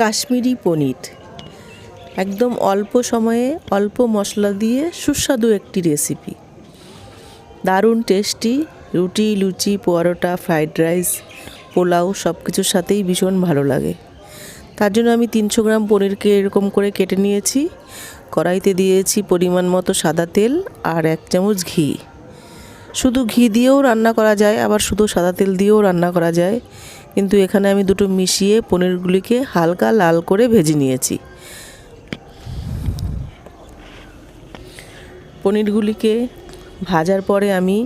কাশ্মীরি পনির। একদম অল্প সময়ে অল্প মশলা দিয়ে সুস্বাদু একটি রেসিপি দারুণ টেস্টি রুটি, লুচি, পরোটা ফ্রাইড রাইস পোলাও সব কিছুর সাথেই ভীষণ ভালো লাগে। তার জন্য আমি তিনশো গ্রাম পনিরকে এরকম করে কেটে নিয়েছি। কড়াইতে দিয়েছি পরিমাণ মতো সাদা তেল আর এক চামচ ঘি। শুধু ঘি দিয়েও রান্না করা যায়, আবার শুধু সাদা তেল দিয়েও রান্না করা যায়। কিন্তু এখানে আমি দুটো মিশিয়ে পনিরগুলিকে হালকা লাল করে ভেজে নিয়েছি। পনিরগুলিকে ভাজার পরে আমি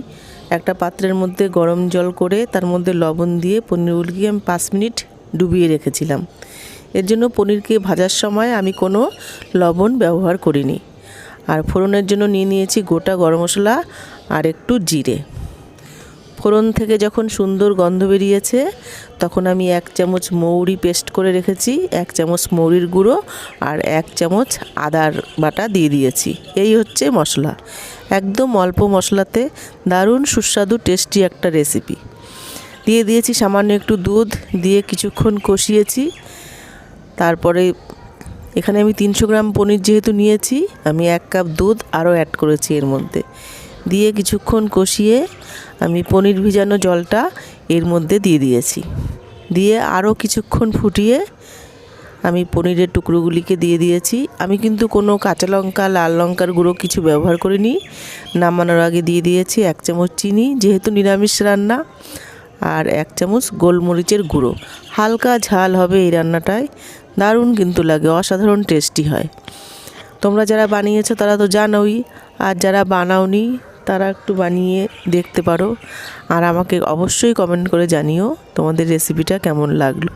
একটা পাত্রের মধ্যে গরম জল করে তার মধ্যে লবণ দিয়ে পনিরগুলিকে আমি পাঁচ মিনিট ডুবিয়ে রেখেছিলাম। এর জন্য পনিরকে ভাজার সময় আমি কোনো লবণ ব্যবহার করিনি। আর ফোড়নের জন্য নিয়ে নিয়েছি গোটা গরম মশলা আর একটু জিরে। ফোড়ন থেকে যখন সুন্দর গন্ধ বেরিয়েছে, তখন আমি এক চামচ মৌরি পেস্ট করে রেখেছি, এক চামচ মৌরির গুঁড়ো আর এক চামচ আদার বাটা দিয়ে দিয়েছি। এই হচ্ছে মশলা। একদম অল্প মশলাতে দারুণ সুস্বাদু টেস্টি একটা রেসিপি। দিয়ে দিয়েছি সামান্য একটু দুধ, দিয়ে কিছুক্ষণ কষিয়েছি। তারপরে এখানে আমি তিনশো গ্রাম পনির যেহেতু নিয়েছি, আমি এক কাপ দুধ আরও অ্যাড করেছি এর মধ্যে। দিয়ে কিছুক্ষণ কষিয়ে আমি পনির ভিজানো জলটা এর মধ্যে দিয়ে দিয়েছি। দিয়ে আরও কিছুক্ষণ ফুটিয়ে আমি পনিরের টুকরোগুলিকে দিয়ে দিয়েছি। আমি কিন্তু কোনো কাঁচা লঙ্কা, লাল লঙ্কার গুঁড়ো কিছু ব্যবহার করিনি। নামানোর আগে দিয়ে দিয়েছি এক চামচ চিনি, যেহেতু নিরামিষ রান্না, আর এক চামচ গোলমরিচের গুঁড়ো। হালকা ঝাল হবে এই রান্নাটায়। দারুণ কিন্তু লাগে, অসাধারণ টেস্টি হয়। তোমরা যারা বানিয়েছো তারা তো জানোই, আর যারা বানাওনি তারা একটু বানিয়ে দেখতে পারো। আর আমাকে অবশ্যই কমেন্ট করে জানিও তোমাদের রেসিপিটা কেমন লাগল।